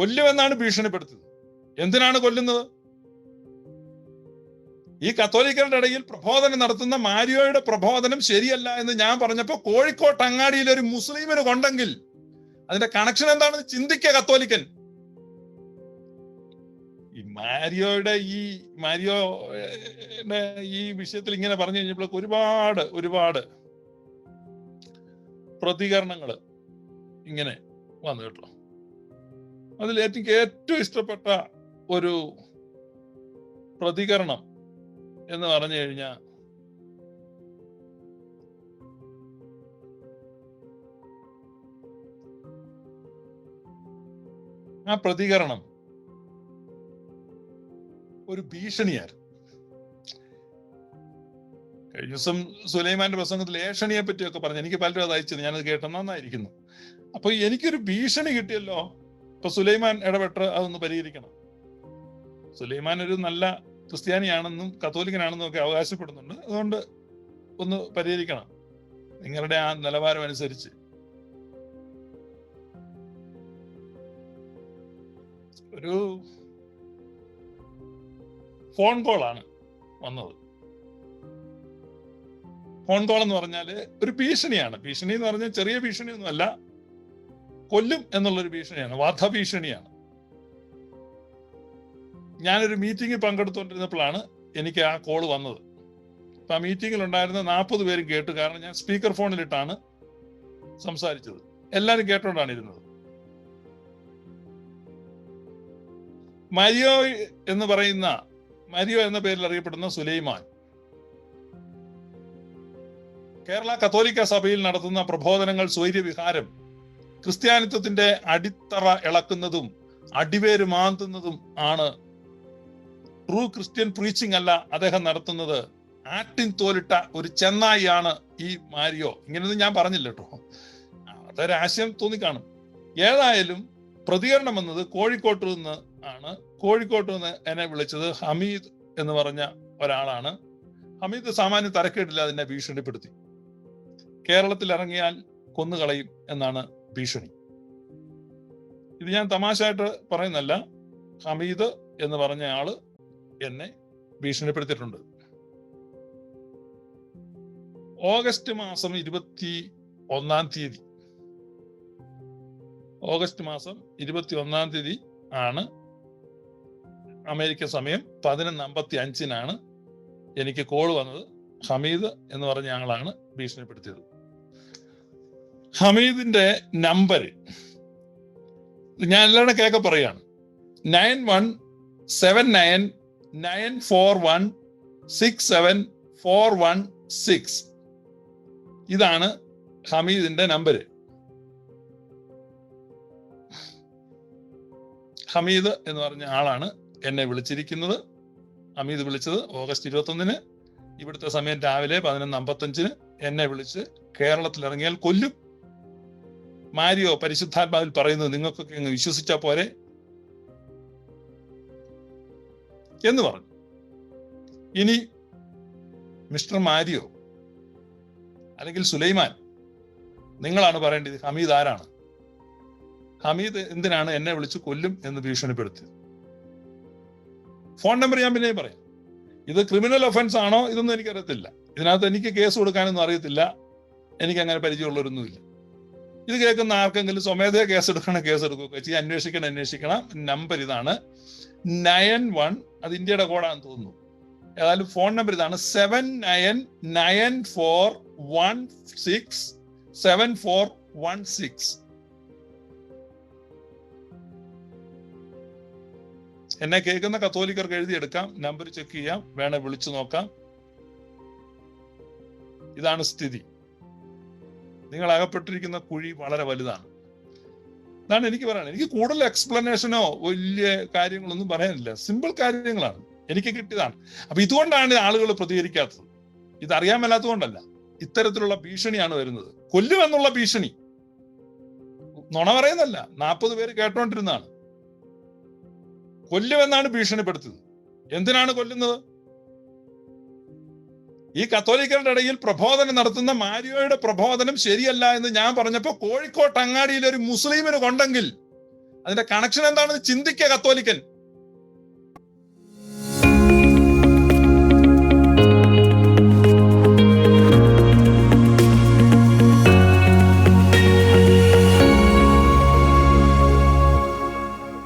കൊല്ലുമെന്നാണ് ഭീഷണിപ്പെടുത്തുന്നത്. എന്തിനാണ് കൊല്ലുന്നത്? ഈ കത്തോലിക്കരുടെ ഇടയിൽ പ്രബോധനം നടത്തുന്ന മാരിയോയുടെ പ്രബോധനം ശരിയല്ല എന്ന് ഞാൻ പറഞ്ഞപ്പോൾ കോഴിക്കോട്ട് അങ്ങാടിയിൽ ഒരു മുസ്ലിമിന് കൊണ്ടെങ്കിൽ അതിന്റെ കണക്ഷൻ എന്താണെന്ന് ചിന്തിക്കുക കത്തോലിക്കൻ. ഈ മാരിയോയുടെ ഈ മാരിയോ ഈ വിഷയത്തിൽ ഇങ്ങനെ പറഞ്ഞു കഴിഞ്ഞപ്പോൾ ഒരുപാട് ഒരുപാട് പ്രതികരണങ്ങൾ ഇങ്ങനെ വന്നു കേട്ടോ. അതിൽ എനിക്ക് ഏറ്റവും ഇഷ്ടപ്പെട്ട ഒരു പ്രതികരണം എന്ന് പറഞ്ഞു കഴിഞ്ഞാൽ ആ പ്രതികരണം ഒരു ഭീഷണിയായിരുന്നു. കഴിഞ്ഞ ദിവസം സുലൈമാന്റെ പ്രസംഗത്തിൽ ഏഷണിയെ പറ്റിയൊക്കെ പറഞ്ഞു. എനിക്ക് പലരും അത് അയച്ചത് ഞാനത് കേട്ടെന്നായിരിക്കുന്നു അപ്പൊ എനിക്കൊരു ഭീഷണി കിട്ടിയല്ലോ? ഇപ്പൊ സുലൈമാൻ ഇടപെട്ട് അതൊന്ന് പരിഹരിക്കണം. സുലൈമാൻ ഒരു നല്ല ക്രിസ്ത്യാനിയാണെന്നും കത്തോലിക്കനാണെന്നും ഒക്കെ അവകാശപ്പെടുന്നുണ്ട്. അതുകൊണ്ട് ഒന്ന് പരിഹരിക്കണം. നിങ്ങളുടെ ആ നിലവാരം അനുസരിച്ച്. ഒരു ഫോൺ കോളാണ് വന്നത്. ഫോൺ കോൾ എന്ന് പറഞ്ഞാൽ ഒരു ഭീഷണിയാണ്. ഭീഷണി എന്ന് പറഞ്ഞാൽ ചെറിയ ഭീഷണിയൊന്നും അല്ല. കൊല്ലും എന്നുള്ളൊരു ഭീഷണിയാണ് വധഭീഷണിയാണ്. ഞാനൊരു മീറ്റിംഗിൽ പങ്കെടുത്തുകൊണ്ടിരുന്നപ്പോഴാണ് എനിക്ക് ആ കോൾ വന്നത്. ആ മീറ്റിംഗിൽ ഉണ്ടായിരുന്ന നാൽപ്പത് പേരും കേട്ടു. കാരണം ഞാൻ സ്പീക്കർ ഫോണിലിട്ടാണ് സംസാരിച്ചത്. എല്ലാവരും കേട്ടോണ്ടാണ് ഇരുന്നത്. മരിയോ എന്ന് പറയുന്ന മരിയോ എന്ന പേരിൽ അറിയപ്പെടുന്ന സുലൈമാൻ കേരള കത്തോലിക്ക സഭയിൽ നടത്തുന്ന പ്രബോധനങ്ങൾ സ്വൈര്യവിഹാരം ക്രിസ്ത്യാനിത്വത്തിന്റെ അടിത്തറ ഇളക്കുന്നതും അടിവേര് മാന്തുന്നതും ആണ്. ട്രൂ ക്രിസ്ത്യൻ പ്രീച്ചിങ് അല്ല അദ്ദേഹം നടത്തുന്നത്. ആട്ടിൻ തോലിട്ട ഒരു ചെന്നായിയാണ് ഈ മാരിയോ. ഇങ്ങനെയൊന്നും ഞാൻ പറഞ്ഞില്ല കേട്ടോ അതൊരു ആശയം തോന്നിക്കാണും. ഏതായാലും പ്രതികരണം വന്നത് കോഴിക്കോട്ട് നിന്ന് ആണ്. കോഴിക്കോട്ട് നിന്ന് എന്നെ വിളിച്ചത് ഹമീദ് എന്ന് പറഞ്ഞ ഒരാളാണ്. ഹമീദ് സാമാന്യ തരക്കേടില്ല അതിനെ ഭീഷണിപ്പെടുത്തി. കേരളത്തിൽ ഇറങ്ങിയാൽ കൊന്നുകളയും എന്നാണ് ഭീഷണി. ഇത് ഞാൻ തമാശയായിട്ട് പറയുന്നല്ല ഹമീദ് എന്ന് പറഞ്ഞ ആൾ എന്നെ ഭീഷണിപ്പെടുത്തിയിട്ടുണ്ട്. ഓഗസ്റ്റ് മാസം ഇരുപത്തി ഒന്നാം തീയതി. ഓഗസ്റ്റ് മാസം ഇരുപത്തി ഒന്നാം തീയതി ആണ് അമേരിക്ക സമയം പതിനൊന്ന് അമ്പത്തി അഞ്ചിനാണ് എനിക്ക് കോൾ വന്നത്. ഹമീദ് എന്ന് പറഞ്ഞ ആളാണ് ഭീഷണിപ്പെടുത്തിയത്. ഹമീദിന്റെ നമ്പർ ഞാൻ എല്ലാവരും കേക്ക പറയാണ്. Nine one seven nine nine four one six seven four one six. ഇതാണ് ഹമീദിന്റെ നമ്പർ ഹമീദ് എന്ന് പറഞ്ഞ ആളാണ് എന്നെ വിളിച്ചിരിക്കുന്നത്. ഹമീദ് വിളിച്ചത് ഓഗസ്റ്റ് ഇരുപത്തൊന്നിന്. ഇവിടുത്തെ സമയം രാവിലെ പതിനൊന്ന് അമ്പത്തഞ്ചിന് എന്നെ വിളിച്ച് കേരളത്തിൽ ഇറങ്ങിയാൽ കൊല്ലും. മാരിയോ പരിശുദ്ധാത്മാവിൽ പറയുന്നത് നിങ്ങൾക്കൊക്കെ അങ്ങ് വിശ്വസിച്ചാ പോരെ? എന്ന് പറഞ്ഞു. ഇനി മിസ്റ്റർ മാരിയോ അല്ലെങ്കിൽ സുലൈമാൻ നിങ്ങളാണ് പറയേണ്ടത് ഹമീദ് ആരാണ്? ഹമീദ് എന്തിനാണ് എന്നെ വിളിച്ച് കൊല്ലും എന്ന് ഭീഷണിപ്പെടുത്തിയത്? ഫോൺ നമ്പർ ഞാൻ പിന്നെയും പറയാം. ഇത് ക്രിമിനൽ ഒഫൻസ് ആണോ? ഇതൊന്നും എനിക്കറിയത്തില്ല. ഇതിനകത്ത് എനിക്ക് കേസ് കൊടുക്കാനൊന്നും അറിയത്തില്ല. എനിക്ക് അങ്ങനെ പരിചയമുള്ളവരൊന്നുമില്ല. ഇത് കേൾക്കുന്ന ആർക്കെങ്കിലും സ്വമേധയാ കേസ് എടുക്കുക ചെയ്യും അന്വേഷിക്കണം അന്വേഷിക്കണം. നമ്പർ ഇതാണ് നയൻ വൺ അത് ഇന്ത്യയുടെ കോഡാണെന്ന് തോന്നുന്നു. ഏതായാലും ഫോൺ നമ്പർ ഇതാണ് seven nine nine four one six seven four one six എന്നെ കേൾക്കുന്ന കത്തോലിക്കർക്ക് എഴുതിയെടുക്കാം. നമ്പർ ചെക്ക് ചെയ്യാം. വേണേ വിളിച്ചു നോക്കാം. ഇതാണ് സ്ഥിതി. നിങ്ങൾ അകപ്പെട്ടിരിക്കുന്ന കുഴി വളരെ വലുതാണ്. എന്നാണ് എനിക്ക് പറയാനുള്ളത്. എനിക്ക് കൂടുതൽ എക്സ്പ്ലനേഷനോ വലിയ കാര്യങ്ങളൊന്നും പറയാനില്ല. സിമ്പിൾ കാര്യങ്ങളാണ്. എനിക്ക് കിട്ടിയതാണ്. അപ്പൊ ഇതുകൊണ്ടാണ് ആളുകൾ പ്രതികരിക്കാത്തത്. ഇതറിയാൻ മേലാത്തതുകൊണ്ടല്ല. ഇത്തരത്തിലുള്ള ഭീഷണിയാണ് വരുന്നത്. കൊല്ലുമെന്നുള്ള ഭീഷണി. നുണ പറയുന്നല്ല നാൽപ്പത് പേര് കേട്ടോണ്ടിരുന്നതാണ്. കൊല്ലുമെന്നാണ് ഭീഷണിപ്പെടുത്തുന്നത്. എന്തിനാണ് കൊല്ലുന്നത്? ഈ കത്തോലിക്കരുടെ ഇടയിൽ പ്രബോധനം നടത്തുന്ന മാരിയോയുടെ പ്രബോധനം ശരിയല്ല എന്ന് ഞാൻ പറഞ്ഞപ്പോൾ കോഴിക്കോട്ട് അങ്ങാടിയിൽ ഒരു മുസ്ലിമിന് കൊണ്ടെങ്കിൽ അതിന്റെ കണക്ഷൻ എന്താണെന്ന് ചിന്തിക്കുക കത്തോലിക്കൻ.